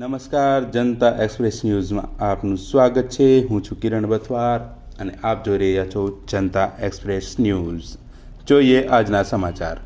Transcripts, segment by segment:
નમસ્કાર, જનતા એક્સપ્રેસ ન્યૂઝમાં આપનું સ્વાગત છે. હું છું કિરણ બથવાર અને આપ જોઈ રહ્યા છો જનતા એક્સપ્રેસ ન્યૂઝ. જોઈએ આજના સમાચાર.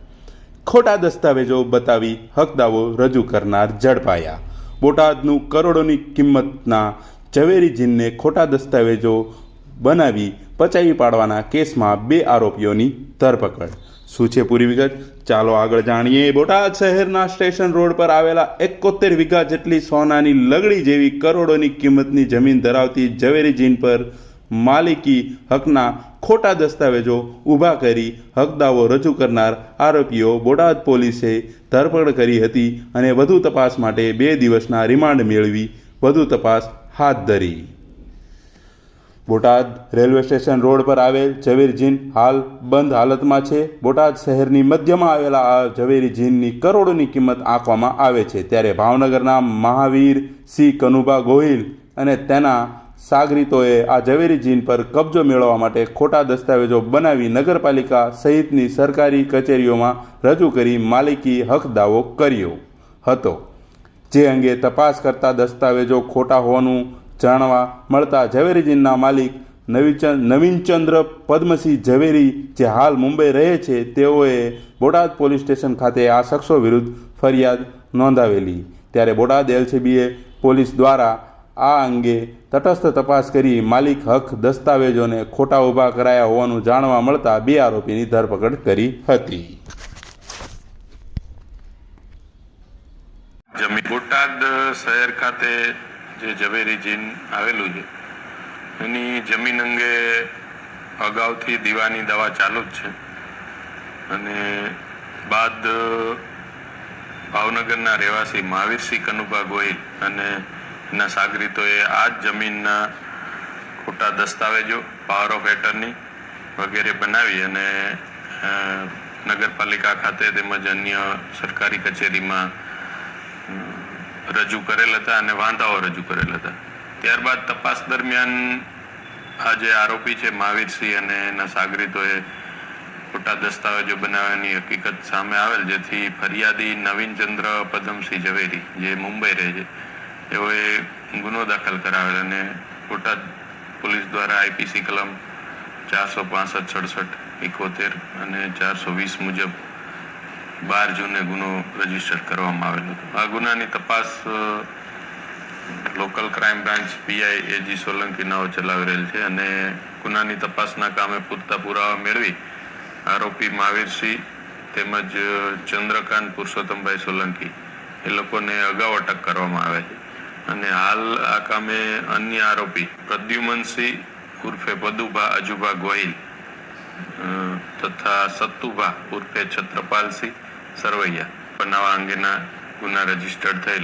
ખોટા દસ્તાવેજો બતાવી હકદાવો રજૂ કરનાર ઝડપાયા. બોટાદનું કરોડોની કિંમતના ઝવેરી જીનને ખોટા દસ્તાવેજો બનાવી પચાવી પાડવાના કેસમાં બે આરોપીઓની ધરપકડ. શું છે પૂરી વિગત? ચાલો આગળ જાણીએ. બોટાદ શહેરના સ્ટેશન રોડ પર આવેલા એકોતેર વીઘા જેટલી સોનાની લગડી જેવી કરોડોની કિંમતની જમીન ધરાવતી ઝવેરી જીન પર માલિકી હકના ખોટા દસ્તાવેજો ઊભા કરી હકદાવો રજૂ કરનાર આરોપીઓ બોટાદ પોલીસે ધરપકડ કરી હતી અને વધુ તપાસ માટે બે દિવસના રિમાન્ડ મેળવી. વધુ તપાસ હાથ ધરી. બોટાદ રેલવે સ્ટેશન રોડ પર આવેલ ઝવેરી જીન હાલ બંધ હાલતમાં છે. બોટાદ શહેરની મધ્યમાં આવેલા આ ઝવેરી જીનની કરોડોની કિંમત આંકવામાં આવે છે. ત્યારે ભાવનગરના મહાવીર સિંહ કનુભા ગોહિલ અને તેના સાગરીતોએ આ ઝવેરી જીન પર કબજો મેળવવા માટે ખોટા દસ્તાવેજો બનાવી નગરપાલિકા સહિતની સરકારી કચેરીઓમાં રજૂ કરી માલિકી હક દાવો કર્યો હતો. જે અંગે તપાસ કરતા દસ્તાવેજો ખોટા હોવાનું જાણવા મળતા ઝવેરીજીના માલિક નવીનચંદ્ર પદ્મસિંહ ઝવેરી જે હાલ મુંબઈ રહે છે, તેઓએ બોટાદ પોલીસ સ્ટેશન ખાતે આ શખ્સો વિરુદ્ધ ફરિયાદ નોંધાવેલી. ત્યારે બોટાદ એલસીબીએ પોલીસ દ્વારા આ અંગે તટસ્થ તપાસ કરી માલિક હક દસ્તાવેજોને ખોટા ઊભા કરાયા હોવાનું જાણવા મળતા બે આરોપીની ધરપકડ કરી હતી. જમી, બોટાદ શહેર ખાતે જે ઝવેરી જીન આવેલું છે. એની જમીન અંગે અગાઉથી દીવાની દવા ચાલુ જ છે. અને બાદ ભાવનગરના રહેવાસી મહાવીરસિંહ કનુભા ગોહિલ અને એના સાગરીતોએ આ જ જમીનના ખોટા દસ્તાવેજો પાવર ઓફ એટર્ની વગેરે બનાવી અને નગરપાલિકા ખાતે તેમજ અન્ય સરકારી કચેરીમાં રજૂ કરેલ હતા અને વાંધાઓ રજૂ કરેલ હતા. ત્યારબાદ તપાસ દરમિયાન આ જે આરોપી છે મહાવીરસિંહ અને એના સાગરીતોએ ખોટા દસ્તાવેજો બનાવવાની હકીકત સામે આવેલ, જેથી ફરિયાદી નવીનચંદ્ર પદમસિંહ ઝવેરી, જે મુંબઈ રહે છે, તેઓએ ગુનો દાખલ કરાવેલ અને બોટાદ પોલીસ દ્વારા આઈપીસી કલમ ચારસો પાસઠ સડસઠ એકોતેર અને ચારસો વીસ મુજબ બાર જૂને ગુનો રજિસ્ટર કરવામાં આવેલો હતો. આ ગુનાની તપાસ local crime branch PI AG Solanki નાઓ ચલાવી રહેલ છે અને ગુનાની તપાસના કામે પૂરતા પુરાવા મેળવી આરોપી મહાવીરસિંહ તેમજ ચંદ્રકાંત પુરુષોત્તમભાઈ સોલંકી એ લોકોને અગાઉ અટક કરવામાં આવે છે. અને હાલ આ કામે અન્ય આરોપી પ્રદ્યુમનસિંહ ઉર્ફે પદુભા અજુભા ગોહિલ તથા સત્તુભા ઉર્ફે છત્રપાલસિંહ સરવૈયા. બનાવવા અંગેના ગુના રજીસ્ટર્ડ થયેલ.